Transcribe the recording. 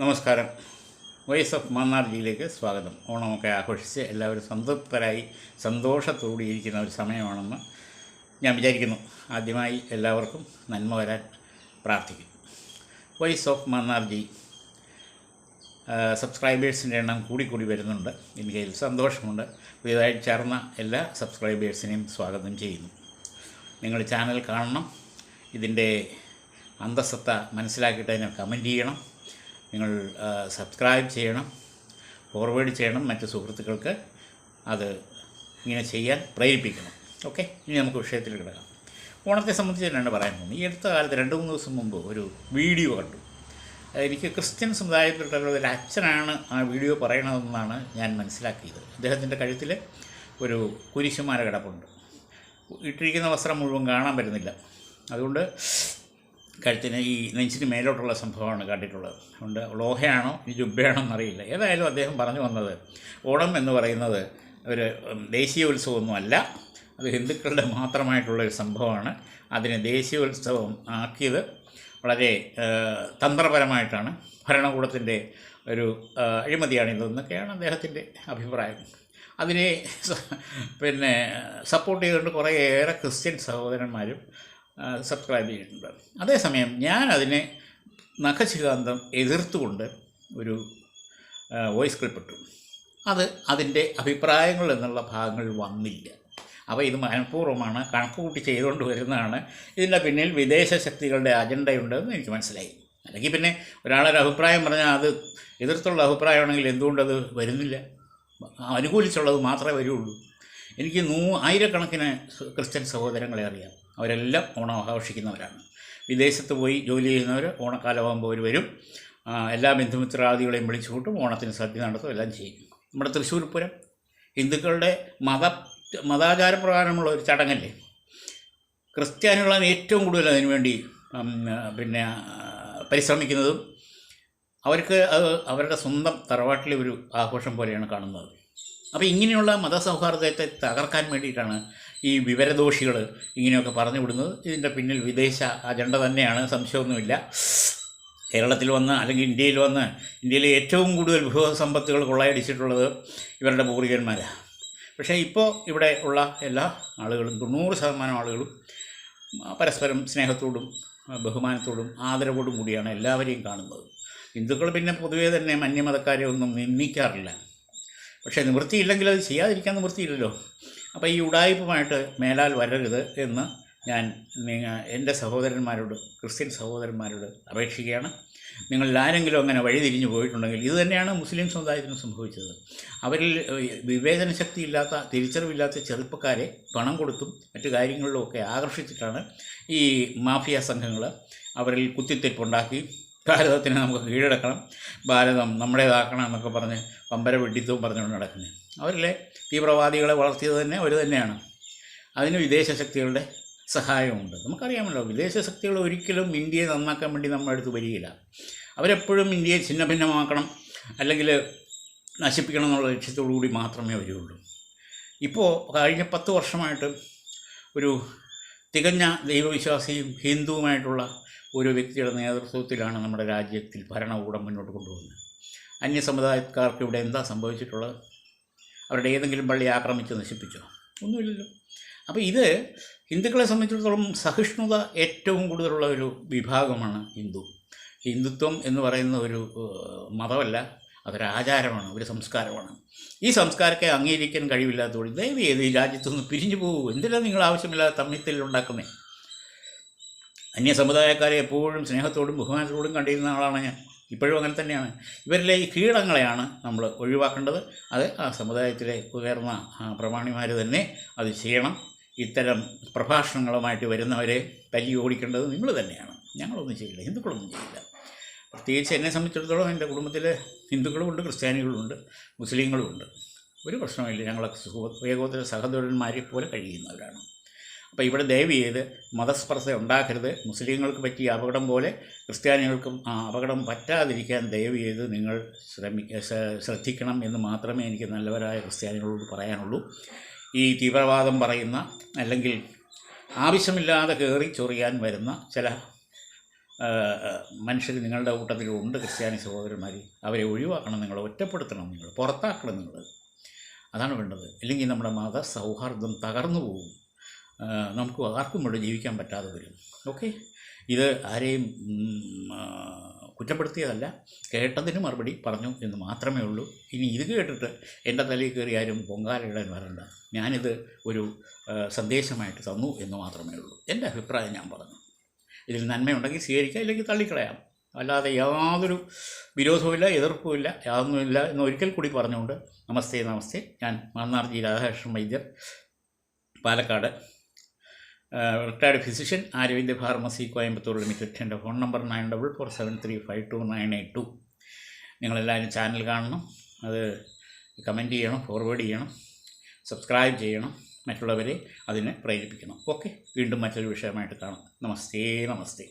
നമസ്കാരം. Voice of മന്നാർജിയിലേക്ക് സ്വാഗതം. ഓണമൊക്കെ ആഘോഷിച്ച് എല്ലാവരും സംതൃപ്തരായി സന്തോഷത്തോടെ ഇരിക്കുന്ന ഒരു സമയമാണെന്ന് ഞാൻ വിചാരിക്കുന്നു. ആദ്യമായി എല്ലാവർക്കും നന്മ വരാൻ പ്രാർത്ഥിക്കും വോയിസ് ഓഫ് മന്നാർജി സബ്സ്ക്രൈബേഴ്സിന്റെ എണ്ണം കൂടി കൂടി വരുന്നുണ്ട്. എനിക്ക് അതിൽ സന്തോഷമുണ്ട്. പുതിയതായി ചേർന്ന എല്ലാ സബ്സ്ക്രൈബേഴ്സിനെയും സ്വാഗതം ചെയ്യുന്നു. നിങ്ങൾ ചാനൽ കാണണം. ഇതിന്റെ അന്തസത്ത മനസ്സിലാക്കിയിട്ട് അതിനെ കമന്റ് ചെയ്യണം. നിങ്ങൾ സബ്സ്ക്രൈബ് ചെയ്യണം ഫോർവേഡ് ചെയ്യണം മറ്റ് സുഹൃത്തുക്കൾക്ക് അത് ഇങ്ങനെ ചെയ്യാൻ പ്രേരിപ്പിക്കണം. ഓക്കെ ഇനി നമുക്ക് വിഷയത്തിൽ കിടക്കാം. ഓണത്തെ സംബന്ധിച്ച് തന്നെയാണ് പറയാൻ പോകുന്നത് ഈ അടുത്ത കാലത്ത് രണ്ട് മൂന്ന് ദിവസം മുമ്പ് ഒരു വീഡിയോ കണ്ടു. എനിക്ക് ക്രിസ്ത്യൻ സമുദായത്തിലുള്ള ഒരു അച്ഛനാണ് ആ വീഡിയോ പറയണതെന്നാണ് ഞാൻ മനസ്സിലാക്കിയത്. അദ്ദേഹത്തിന്റെ കഴുത്തിൽ ഒരു കുരിശുമാല കിടപ്പുണ്ട്. ഇട്ടിരിക്കുന്ന വസ്ത്രം മുഴുവൻ കാണാൻ പറ്റുന്നില്ല. അതുകൊണ്ട് കഴുത്തിന് ഈ നെഞ്ചിന് മേലോട്ടുള്ള സംഭവമാണ് കാട്ടിയിട്ടുള്ളത്. അതുകൊണ്ട് ലോഹയാണോ ഈ ജുബ്ബയാണോ എന്നറിയില്ല. ഏതായാലും അദ്ദേഹം പറഞ്ഞു വന്നത് ഓണം എന്ന് പറയുന്നത് ഒരു ദേശീയ ഉത്സവമൊന്നുമല്ല അത് ഹിന്ദുക്കളുടെ മാത്രമായിട്ടുള്ള ഒരു സംഭവമാണ്. അതിനെ ദേശീയോത്സവം ആക്കിയത് വളരെ തന്ത്രപരമായിട്ടാണ്. ഭരണകൂടത്തിന്റെ ഒരു അഴിമതിയാണ് അഴിമതിയാണിതെന്നൊക്കെയാണ് അദ്ദേഹത്തിന്റെ അഭിപ്രായം. അതിനെ പിന്നെ സപ്പോർട്ട് ചെയ്തുകൊണ്ട് കുറേയേറെ ക്രിസ്ത്യൻ സഹോദരന്മാരും സബ്സ്ക്രൈബ് ചെയ്തിട്ടുണ്ട്. അതേസമയം ഞാൻ അതിനെ നഖശികാന്തം എതിർത്തുകൊണ്ട് ഒരു വോയിസ് ക്ലിപ്പ് ഇട്ടു. അത് അതിന്റെ അഭിപ്രായങ്ങൾ എന്നുള്ള ഭാഗങ്ങൾ വന്നില്ല. അപ്പോൾ ഇത് മനഃപൂർവമാണ് കണക്ക് കൂട്ടി ചെയ്തുകൊണ്ട് വരുന്നതാണ്. ഇതിന്റെ പിന്നിൽ വിദേശ ശക്തികളുടെ അജണ്ടയുണ്ടെന്ന് എനിക്ക് മനസ്സിലായി. അല്ലെങ്കിൽ പിന്നെ ഒരാളൊരു അഭിപ്രായം പറഞ്ഞാൽ അത് എതിർത്തുള്ള അഭിപ്രായമാണെങ്കിൽ എന്തുകൊണ്ടത് വരുന്നില്ല? അനുകൂലിച്ചുള്ളത് മാത്രമേ വരുള്ളൂ. എനിക്ക് നൂ ആയിരക്കണക്കിന് ക്രിസ്ത്യൻ സഹോദരങ്ങളെ അറിയാം. അവരെല്ലാം ഓണം ആഘോഷിക്കുന്നവരാണ് വിദേശത്ത് പോയി ജോലി ചെയ്യുന്നവർ ഓണക്കാലമാകുമ്പോൾ അവർ വരും. എല്ലാ ബന്ധുമിത്രാദികളെയും വിളിച്ചു കൂട്ടും ഓണത്തിന് സദ്യ നടത്തും എല്ലാം ചെയ്യും. നമ്മുടെ തൃശ്ശൂർ പൂരം ഹിന്ദുക്കളുടെ മത മതാചാരപ്രകാരമുള്ള ഒരു ചടങ്ങല്ലേ? ക്രിസ്ത്യാനികളാണ് ഏറ്റവും കൂടുതൽ അതിനുവേണ്ടി വേണ്ടി പിന്നെ പരിശ്രമിക്കുന്നതും. അവർക്ക് അത് അവരുടെ സ്വന്തം തറവാട്ടിലെ ഒരു ആഘോഷം പോലെയാണ് കാണുന്നത്. അപ്പോൾ ഇങ്ങനെയുള്ള മതസൗഹാർദ്ദത്തെ തകർക്കാൻ വേണ്ടിയിട്ടാണ് ഈ വിവരദോഷികൾ ഇങ്ങനെയൊക്കെ പറഞ്ഞു വിടുന്നത്. ഇതിന്റെ പിന്നിൽ വിദേശ അജണ്ട തന്നെയാണ് സംശയമൊന്നുമില്ല. കേരളത്തിൽ വന്ന് അല്ലെങ്കിൽ ഇന്ത്യയിൽ വന്ന് ഇന്ത്യയിലെ ഏറ്റവും കൂടുതൽ വിഭവ സമ്പത്തുകൾ കൊള്ളയടിച്ചിട്ടുള്ളത് ഇവരുടെ പൂർവികന്മാരാണ് പക്ഷേ ഇപ്പോൾ ഇവിടെ ഉള്ള എല്ലാ ആളുകളും തൊണ്ണൂറ് ശതമാനം ആളുകളും പരസ്പരം സ്നേഹത്തോടും ബഹുമാനത്തോടും ആദരവോടും കൂടിയാണ് എല്ലാവരെയും കാണുന്നത്. ഹിന്ദുക്കൾ പിന്നെ പൊതുവേ തന്നെ മന്യമതക്കാരെ ഒന്നും നിന്ദിക്കാറില്ല. പക്ഷേ നിവൃത്തിയില്ലെങ്കിൽ അത് ചെയ്യാതിരിക്കാൻ നിവൃത്തിയില്ലല്ലോ. അപ്പോൾ ഈ ഉടായ്പുമായിട്ട് മേലാൽ വരരുത് എന്ന് ഞാൻ നിങ്ങൾ എന്റെ സഹോദരന്മാരോട് ക്രിസ്ത്യൻ സഹോദരന്മാരോട് അപേക്ഷിക്കുകയാണ്. നിങ്ങളിൽ ആരെങ്കിലും അങ്ങനെ വഴിതിരിഞ്ഞു പോയിട്ടുണ്ടെങ്കിൽ ഇത് തന്നെയാണ് മുസ്ലിം സമുദായത്തിന് സംഭവിച്ചത്. അവരിൽ വിവേചന ശക്തിയില്ലാത്ത തിരിച്ചറിവില്ലാത്ത ചെറുപ്പക്കാരെ പണം കൊടുത്തും മറ്റു കാര്യങ്ങളിലും ഒക്കെ ആകർഷിച്ചിട്ടാണ് ഈ മാഫിയ സംഘങ്ങൾ അവരിൽ കുത്തിത്തിരിപ്പുണ്ടാക്കി. ഭാരതത്തിനെ നമുക്ക് കീഴടക്കണം ഭാരതം നമ്മുടേതാക്കണം എന്നൊക്കെ പറഞ്ഞ് പമ്പര വെട്ടിത്തവും പറഞ്ഞുകൊണ്ട് നടക്കുന്നത് അവരിലെ തീവ്രവാദികളെ വളർത്തിയത് തന്നെ അവർ തന്നെയാണ്. അതിന് വിദേശ ശക്തികളുടെ സഹായമുണ്ട്. നമുക്കറിയാമല്ലോ വിദേശ ശക്തികൾ ഒരിക്കലും ഇന്ത്യയെ നന്നാക്കാൻ വേണ്ടി നമ്മുടെ അടുത്ത് വരികയില്ല. അവരെപ്പോഴും ഇന്ത്യയെ ഛിന്ന ഭിന്നമാക്കണം അല്ലെങ്കിൽ നശിപ്പിക്കണം എന്നുള്ള ലക്ഷ്യത്തോടു കൂടി മാത്രമേ വരികയുള്ളൂ. ഇപ്പോൾ കഴിഞ്ഞ പത്ത് വർഷമായിട്ട് ഒരു തികഞ്ഞ ദൈവവിശ്വാസിയും ഹിന്ദുവുമായിട്ടുള്ള ഒരു വ്യക്തിയുടെ നേതൃത്വത്തിലാണ് നമ്മുടെ രാജ്യത്തിൽ ഭരണകൂടം മുന്നോട്ട് കൊണ്ടുപോകുന്നത്. അന്യസമുദായക്കാർക്ക് ഇവിടെ എന്താ സംഭവിച്ചിട്ടുള്ളത്? അവരുടെ ഏതെങ്കിലും പള്ളി ആക്രമിച്ച് നശിപ്പിച്ചോ? ഒന്നുമില്ലല്ലോ. അപ്പോൾ ഇത് ഹിന്ദുക്കളെ സംബന്ധിച്ചിടത്തോളം സഹിഷ്ണുത ഏറ്റവും കൂടുതലുള്ള ഒരു വിഭാഗമാണ് ഹിന്ദു. ഹിന്ദുത്വം എന്ന് പറയുന്ന ഒരു മതമല്ല. അതൊരു ആചാരമാണ് ഒരു സംസ്കാരമാണ്. ഈ സംസ്കാരത്തെ അംഗീകരിക്കാൻ കഴിവില്ലാത്തതുകൊണ്ട് ദയവ് ചെയ്ത് ഈ രാജ്യത്തുനിന്ന് പിരിഞ്ഞു പോകൂ. എന്തിനാണ് നിങ്ങൾ ആവശ്യമില്ലാതെ തമ്മിത്തിൽ ഉണ്ടാക്കുന്നത് അന്യ സമുദായക്കാരെ എപ്പോഴും സ്നേഹത്തോടും ബഹുമാനത്തോടും കണ്ടിരുന്ന ആളാണ് ഞാൻ. ഇപ്പോഴും അങ്ങനെ തന്നെയാണ്. ഇവരിലെ ഈ കീടങ്ങളെയാണ് നമ്മൾ ഒഴിവാക്കേണ്ടത്. അത് ആ സമുദായത്തിലെ ഉയർന്ന പ്രമാണിമാർ തന്നെ അത് ചെയ്യണം. ഇത്തരം പ്രഭാഷണങ്ങളുമായിട്ട് വരുന്നവരെ തല്ലി ഓടിക്കേണ്ടത് നിങ്ങൾ തന്നെയാണ്. ഞങ്ങളൊന്നും ചെയ്യില്ല. ഹിന്ദുക്കളൊന്നും ചെയ്യില്ല. പ്രത്യേകിച്ച് എന്നെ സംബന്ധിച്ചിടത്തോളം എന്റെ കുടുംബത്തിൽ ഹിന്ദുക്കളുമുണ്ട് ക്രിസ്ത്യാനികളുമുണ്ട് മുസ്ലിങ്ങളുമുണ്ട്. ഒരു പ്രശ്നമില്ല ഞങ്ങളൊക്കെ ഏകോദര സഹോദരന്മാരെ പോലെ കഴിയുന്നവരാണ്. അപ്പോൾ ഇവിടെ ദയവ് ചെയ്ത് മതസ്പർശ ഉണ്ടാക്കരുത്. മുസ്ലിങ്ങൾക്ക് പറ്റിയ അപകടം പോലെ ക്രിസ്ത്യാനികൾക്കും ആ അപകടം പറ്റാതിരിക്കാൻ ദയവ് ചെയ്ത് നിങ്ങൾ ശ്രമി ശ്രദ്ധിക്കണം എന്ന് മാത്രമേ എനിക്ക് നല്ലവരായ ക്രിസ്ത്യാനികളോട് പറയാനുള്ളൂ. ഈ തീവ്രവാദം പറയുന്ന അല്ലെങ്കിൽ ആവശ്യമില്ലാതെ കയറി ചൊറിയാൻ വരുന്ന ചില മനുഷ്യർ നിങ്ങളുടെ കൂട്ടത്തിലുണ്ട് ക്രിസ്ത്യാനി സഹോദരന്മാർ അവരെ ഒഴിവാക്കണം നിങ്ങൾ ഒറ്റപ്പെടുത്തണം നിങ്ങൾ പുറത്താക്കണം നിങ്ങൾ അതാണ് വേണ്ടത്. അല്ലെങ്കിൽ നമ്മുടെ മത സൗഹാർദ്ദം തകർന്നു പോകും. നമുക്ക് ആർക്കും ഇവിടെ ജീവിക്കാൻ പറ്റാതെ വരും. ഓക്കെ? ഇത് ആരെയും കുറ്റപ്പെടുത്തിയതല്ല. കേട്ടതിന് മറുപടി പറഞ്ഞു എന്ന് മാത്രമേ ഉള്ളൂ. ഇനി ഇത് കേട്ടിട്ട് എന്റെ തലയിൽ കയറി ആരും പൊങ്കാലയിടാൻ വരണ്ട. ഞാനിത് ഒരു സന്ദേശമായിട്ട് തന്നു എന്ന് മാത്രമേ ഉള്ളൂ. എന്റെ അഭിപ്രായം ഞാൻ പറഞ്ഞു. ഇതിൽ നന്മയുണ്ടെങ്കിൽ സ്വീകരിക്കാം ഇല്ലെങ്കിൽ തള്ളിക്കളയാം. അല്ലാതെ യാതൊരു വിരോധവുമില്ല എതിർപ്പുമില്ല യാതൊന്നുമില്ല എന്ന് ഒരിക്കൽ കൂടി പറഞ്ഞുകൊണ്ട് നമസ്തേ നമസ്തേ. ഞാൻ Mannarji Radhakrishnan Vaidyar Palakkad. Retired physician Arogya pharmacy Coimbatore limited. എന്റെ phone number nine double four seven three five two nine eight two. നിങ്ങളെല്ലാവരും ചാനൽ കാണണം. അത് കമന്റ് ചെയ്യണം ഫോർവേഡ് ചെയ്യണം സബ്സ്ക്രൈബ് ചെയ്യണം. മറ്റുള്ളവരെ അതിനെ പ്രേരിപ്പിക്കണം. ഓക്കെ? വീണ്ടും മറ്റൊരു വിഷയമായിട്ട് കാണാം. നമസ്തേ നമസ്തേ.